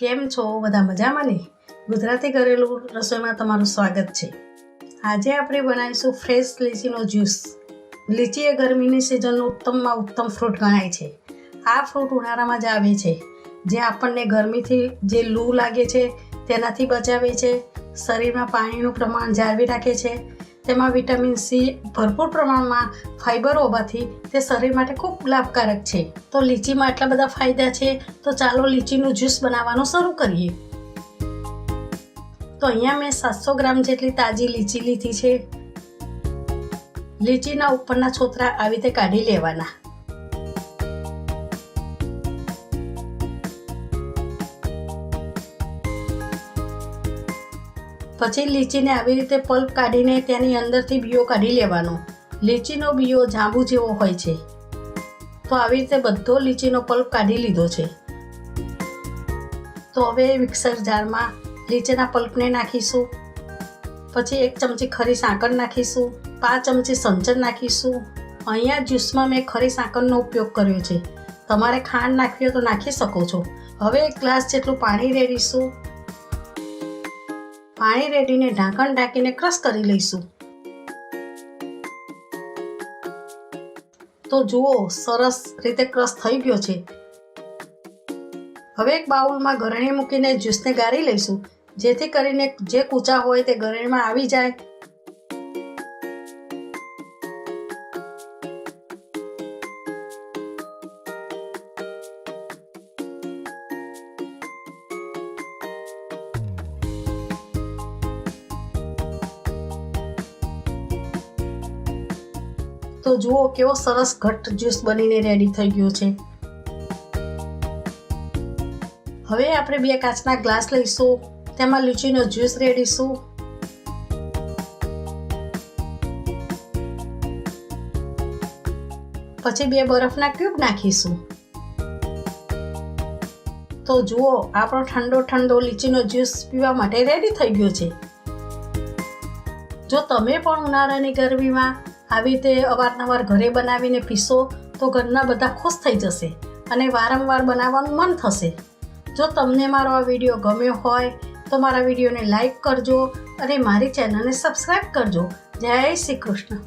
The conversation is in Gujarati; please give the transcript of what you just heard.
કેમ છો? બધા મજામાં ને? ગુજરાતી ઘરેલું રસોઈમાં તમારું સ્વાગત છે. આજે આપણે બનાવીશું ફ્રેશ લીચીનો જ્યુસ. લીચી એ ગરમીની સિઝનનું ઉત્તમમાં ઉત્તમ ફ્રૂટ ગણાય છે. આ ફ્રૂટ ઉનાળામાં જ આવે છે. જે આપણને ગરમીથી જે લૂ લાગે છે, તેનાથી બચાવે છે. શરીરમાં પાણીનું પ્રમાણ જાળવી રાખે છે. તેમાં વિટામિન સી ભરપૂર પ્રમાણમાં ફાઇબર હોવાથી તે શરીર માટે ખૂબ લાભકારક છે. તો લીચીમાં આટલા બધા ફાયદા છે, તો ચાલો લીચીનું જ્યુસ બનાવવાનું શરૂ કરીએ. તો અહીંયા મેં સાતસો ગ્રામ જેટલી તાજી લીચી લીધી છે. લીચીના ઉપરના છોતરા આવી રીતે કાઢી લેવાના. પછી લીચીને આવી રીતે પલ્પ કાઢીને તેની અંદરથી બીઓ કાઢી લેવાનો. લીચીનો બીઓ જાંબુ જેવો હોય છે. તો આવી રીતે બધો લીચીનો પલ્પ કાઢી લીધો છે. તો હવે મિક્સર જારમાં લીચીના પલ્પને નાખીશું. પછી એક ચમચી ખરી સાકર નાખીશું. પાંચ ચમચી સંચર નાખીશું. અહીંયા જ્યુસમાં મેં ખરી સાકરનો ઉપયોગ કર્યો છે. તમારે ખાંડ નાખવી હોય તો નાખી શકો છો. હવે એક ગ્લાસ જેટલું પાણી રેડીશું. પાણી રેડીને ઢાંકણ ઢાંકીને ક્રશ કરી લઈશું. તો જુઓ, સરસ રીતે ક્રશ થઈ ગયો છે. હવે એક બાઉલમાં ગરણી મૂકીને જ્યુસને ગાળી લઈશું, જેથી કરીને જે કૂચા હોય તે ગરણીમાં આવી જાય. તો જુઓ કેવો સરસ ઘટ્ટ જ્યુસ બનીને રેડી થઈ ગયો છે. હવે આપણે બે કાચના ગ્લાસ લઈશું, તેમાં લીચીનો જ્યુસ રેડીશું પછી બે બરફના ક્યુબ નાખીશું. તો જુઓ, આપણો ઠંડો ઠંડો લીચીનો જ્યુસ પીવા માટે રેડી થઈ ગયો છે. જો તમે પણ ઉનાળાની ગરમીમાં આવી રીતે અવારનવાર ઘરે બનાવીને પીશો તો ઘરના બધા ખુશ થઈ જશે અને વારંવાર બનાવવાનું મન થશે. જો તમને મારો આ વીડિયો ગમ્યો હોય તો મારા વિડીયોને લાઈક કરજો અને મારી ચેનલને સબસ્ક્રાઈબ કરજો. જય શ્રી કૃષ્ણ.